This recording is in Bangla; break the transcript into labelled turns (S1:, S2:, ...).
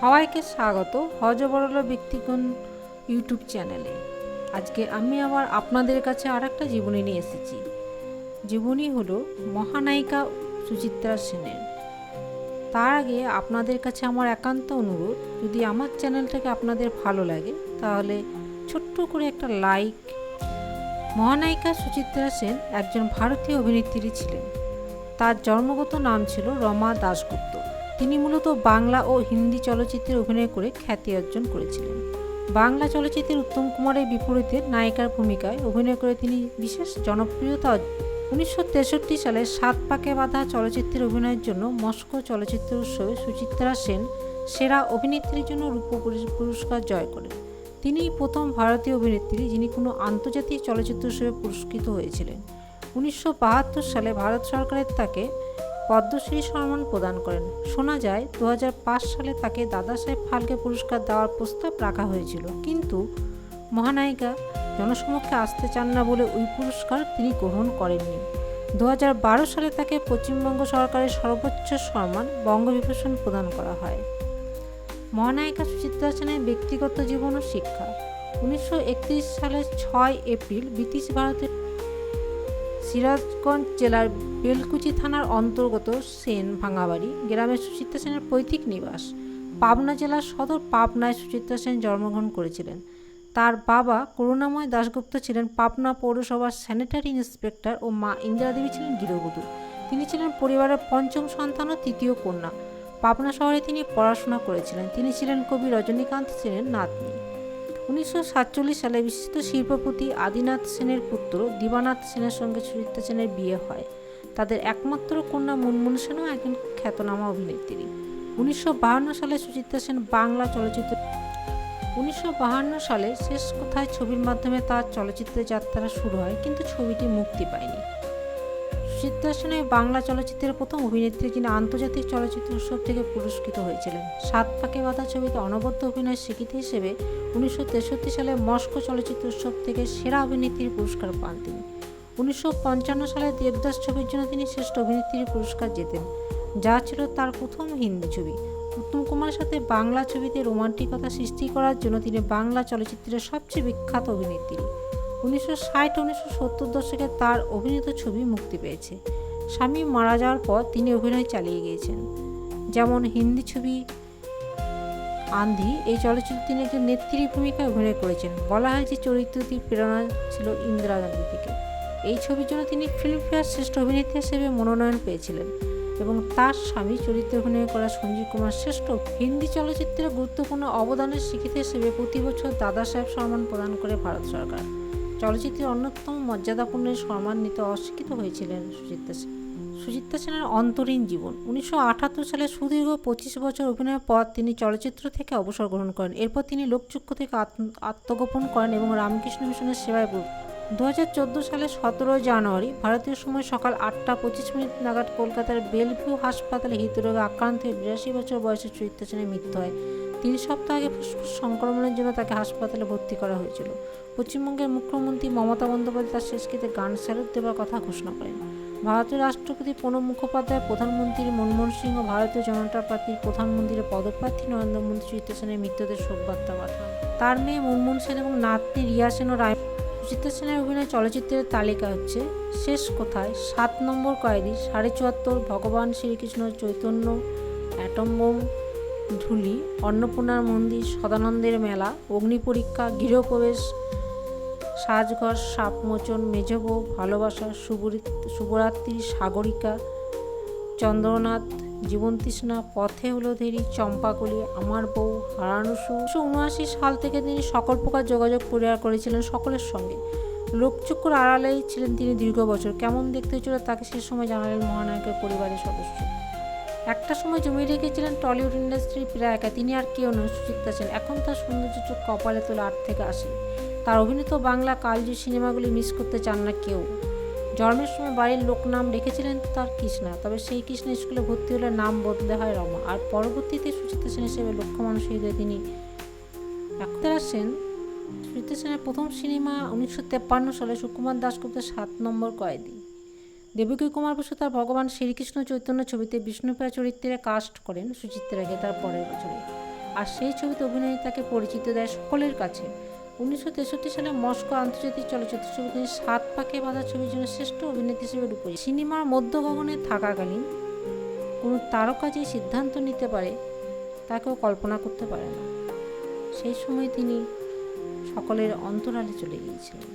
S1: সবাইকে স্বাগত হজবরল ব্যক্তিগণ ইউটিউব চ্যানেলে। আজকে আমি আবার আপনাদের কাছে আর একটা জীবনী নিয়ে এসেছি। জীবনী হলো মহানায়িকা সুচিত্রা সেনের। তার আগে আপনাদের কাছে আমার একান্ত অনুরোধ, যদি আমার চ্যানেলটাকে আপনাদের ভালো লাগে, তাহলে ছোট্ট করে একটা লাইক। মহানায়িকা সুচিত্রা সেন একজন ভারতীয় অভিনেত্রী ছিলেন। তার জন্মগত নাম ছিল রমা দাশগুপ্ত। তিনি মূলত বাংলা ও হিন্দি চলচ্চিত্রে অভিনয় করে খ্যাতি অর্জন করেছিলেন। বাংলা চলচ্চিত্রের উত্তম কুমারের বিপরীতে নায়িকার ভূমিকায় অভিনয় করে তিনি বিশেষ জনপ্রিয়তা উনিশশো তেষট্টি সালে সাত পাকে বাঁধা চলচ্চিত্রের অভিনয়ের জন্য মস্কো চলচ্চিত্র উৎসবে সুচিত্রা সেন সেরা অভিনেত্রীর জন্য রূপ পুরস্কার জয় করেন। তিনি প্রথম ভারতীয় অভিনেত্রী যিনি কোনো আন্তর্জাতিক চলচ্চিত্র উৎসবে পুরস্কৃত হয়েছিলেন। উনিশশো বাহাত্তর সালে ভারত সরকারের তাকে পদ্মশ্রী সম্মান প্রদান করেন। শোনা যায় দু হাজার পাঁচ সালে তাকে দাদা সাহেব ফালকে পুরস্কার দেওয়ার প্রস্তাব রাখা হয়েছিল। কিন্তু মহানায়িকা জনসমক্ষে আসতে চান না বলে ওই পুরস্কার তিনি গ্রহণ করেননি। দু হাজার বারো সালে তাকে পশ্চিমবঙ্গ সরকারের সর্বোচ্চ সম্মান বঙ্গবিভূষণ প্রদান করা হয়। মহানায়িকা সুচিত্রা সেনের ব্যক্তিগত জীবন ও শিক্ষা। উনিশশো একত্রিশ সালের ছয় এপ্রিল ব্রিটিশ ভারতের সিরাজগঞ্জ জেলার বেলকুচি থানার অন্তর্গত সেন ভাঙাবাড়ি গ্রামে সুচিত্রা সেনের পৈতৃক নিবাস। পাবনা জেলার সদর পাবনায় সুচিত্রা সেন জন্মগ্রহণ করেছিলেন। তার বাবা করুণাময় দাশগুপ্ত ছিলেন পাবনা পৌরসভার স্যানিটারি ইন্সপেক্টর ও মা ইন্দিরা দেবী ছিলেন গৃহবধূ। তিনি ছিলেন পরিবারের পঞ্চম সন্তান ও তৃতীয় কন্যা। পাবনা শহরে তিনি পড়াশোনা করেছিলেন। তিনি ছিলেন কবি রজনীকান্ত সেনের নাতনি। উনিশশো সাতচল্লিশ সালে বিশিষ্ট শিল্পপতি আদিনাথ সেনের পুত্র দিবানাথ সেনের সঙ্গে সুচিত্রা সেনের বিয়ে হয়। তাদের একমাত্র কন্যা মুনমুন সেনও একজন খ্যাতনামা অভিনেত্রী। উনিশশো সালে সুচিত্রা সেন বাংলা চলচ্চিত্র উনিশশো সালে শেষ কোথায় ছবির মাধ্যমে তার চলচ্চিত্রের যাত্রা শুরু হয়, কিন্তু ছবিটি মুক্তি পায়নি। সুচিত্রা সেনের বাংলা চলচ্চিত্রের প্রথম অভিনেত্রী যিনি আন্তর্জাতিক চলচ্চিত্র উৎসব থেকে পুরস্কৃত হয়েছিলেন। সাত পাকে বাঁধা ছবিতে অনবদ্য অভিনয়ের স্বীকৃতি হিসেবে উনিশশো তেষট্টি সালে মস্কো চলচ্চিত্র উৎসব থেকে সেরা অভিনেত্রীর পুরস্কার পান তিনি। উনিশশো পঞ্চান্ন সালে দেবদাস ছবির জন্য তিনি শ্রেষ্ঠ অভিনেত্রীর পুরস্কার জেতেন, যা ছিল তার প্রথম হিন্দি ছবি। উত্তম কুমারের সাথে বাংলা ছবিতে রোমান্টিকতা সৃষ্টি করার জন্য তিনি বাংলা চলচ্চিত্রের সবচেয়ে বিখ্যাত অভিনেত্রী। উনিশশো ষাট, উনিশশো সত্তর দশকে তার অভিনীত ছবি মুক্তি পেয়েছে। স্বামী মারা যাওয়ার পর তিনি অভিনয় চালিয়ে গিয়েছেন। যেমন হিন্দি ছবি আন্ধি, এই চলচ্চিত্রে তিনি একজন নেত্রী ভূমিকায় অভিনয় করেছেন। বলা হয় যে চরিত্রটির প্রেরণা ছিল ইন্দিরা গান্ধী থেকে এই ছবির জন্য তিনি ফিল্মফেয়ার শ্রেষ্ঠ অভিনেত্রী হিসেবে মনোনয়ন পেয়েছিলেন এবং তার স্বামী চরিত্রে অভিনয় করা সঞ্জীব কুমার শ্রেষ্ঠ হিন্দি চলচ্চিত্রে গুরুত্বপূর্ণ অবদানের স্বীকৃতি হিসেবে প্রতি বছর দাদা সাহেব সম্মান প্রদান করে ভারত সরকার। চলচ্চিত্রের অন্যতম মর্যাদাপূর্ণ সম্মান নিতে অস্বীকৃত হয়েছিলেন সুচিত্রা সেন। সুচিত্রা সেনের অন্তরীণ জীবন। উনিশশো আটাত্তর সালে সুদীর্ঘ পঁচিশ বছর অভিনয়ের পর তিনি চলচ্চিত্র থেকে অবসর গ্রহণ করেন। এরপর তিনি লোকচক্ষু থেকে আত্ম- আত্মগোপন করেন এবং রামকৃষ্ণ মিশনের সেবায় দু হাজার চোদ্দ সালের সতেরোই জানুয়ারি, ভারতীয় সময় সকাল আটটা পঁচিশ মিনিট নাগাদ কলকাতার বেলভিউ হাসপাতালে হৃদরোগে আক্রান্ত হয়ে বিরাশি বছর বয়সে সুচিত্রা সেনের মৃত্যু হয়। তিন সপ্তাহ আগে ফুসফুস সংক্রমণের জন্য তাকে হাসপাতালে ভর্তি করা হয়েছিল। পশ্চিমবঙ্গের মুখ্যমন্ত্রী মমতা বন্দ্যোপাধ্যায় তার শেষকৃতে গান স্যালুট দেওয়ার কথা ঘোষণা করেন। ভারতের রাষ্ট্রপতি প্রণব মুখোপাধ্যায়, প্রধানমন্ত্রী মনমোহন সিংহ ভারতীয় জনতা পার্টির প্রধানমন্ত্রীর পদপ্রার্থী নরেন্দ্র মোদী সুচিত্রা সেনের মৃত্যুতে শোকবার্তা পাঠান। তার মেয়ে মনমোহন সেন এবং নাতনি রিয়া সেন ও রায় সুচিত্রা সেনের অভিনয় চলচ্চিত্রের তালিকা হচ্ছে, শেষ কোথায়? সাত নম্বর কয়েদি, সাড়ে চুয়াত্তর, ভগবান শ্রীকৃষ্ণ চৈতন্য, অ্যাটম বোম ঝুলি অন্নপূর্ণার মন্দির, সদানন্দের মেলা, অগ্নিপরীক্ষা, গৃহপ্রবেশ, সাজঘর, সাপমোচন মেজবউ ভালোবাসা শুভরাত্রি, সাগরিকা, চন্দ্রনাথ, জীবনতৃষ্ণা, পথে হলো ধেরি চম্পাকলি, আমার বউ হারানুসু উনিশশো উনআশি সাল থেকে তিনি সকল প্রকার যোগাযোগ পরিহার করেছিলেন সকলের সঙ্গে। লোকচক্ষুর আড়ালেই ছিলেন তিনি দীর্ঘ বছর। কেমন দেখতে ছিল তাকে সে সময় জানালেন মহানায়কের পরিবারের সদস্য। একটা সময় জমিয়ে রেখেছিলেন টলিউড ইন্ডাস্ট্রির প্রায় একা তিনি আর কেউ নয়, সুচিত্রা সেন। এখন তার সৌন্দর্য চোখ কপালে তোলা আট থেকে আসে তার অভিনীত বাংলা কালজু সিনেমাগুলি মিস করতে চান না কেউ। জন্মের সময় বাড়ির লোক নাম রেখেছিলেন তার কৃষ্ণা। তবে সেই কৃষ্ণ স্কুলে ভর্তি হলে নাম বদলে হয় রমা। আর পরবর্তীতে সুচিত্রা সেন হিসেবে লক্ষ্য মানুষ হৃদয়ে তিনি একতারা সেন। সুচিত্রা সেনের প্রথম সিনেমা উনিশশো সালে সুকুমার দাশগুপ্তের সাত নম্বর কয়েদি। দেবকী কুমার বসু তার ভগবান শ্রীকৃষ্ণ চৈতন্য ছবিতে বিষ্ণুপ্রিয়া চরিত্রে কাস্ট করেন সুচিত্রাকে তার পরের বছরে। আর সেই ছবিতে অভিনয় তাকে পরিচিত দেয় সকলের কাছে। উনিশশো তেষট্টি সালে মস্কো আন্তর্জাতিক চলচ্চিত্র ছবি তিনি সাত পাকে বাঁধা ছবির জন্য শ্রেষ্ঠ অভিনেত্রী হিসেবে রূপে সিনেমার মধ্য গগনে থাকাকালীন কোনো তারকা যে সিদ্ধান্ত নিতে পারে, তাকেও কল্পনা করতে পারে না। সেই সময় তিনি সকলের অন্তরালে চলে গিয়েছিলেন।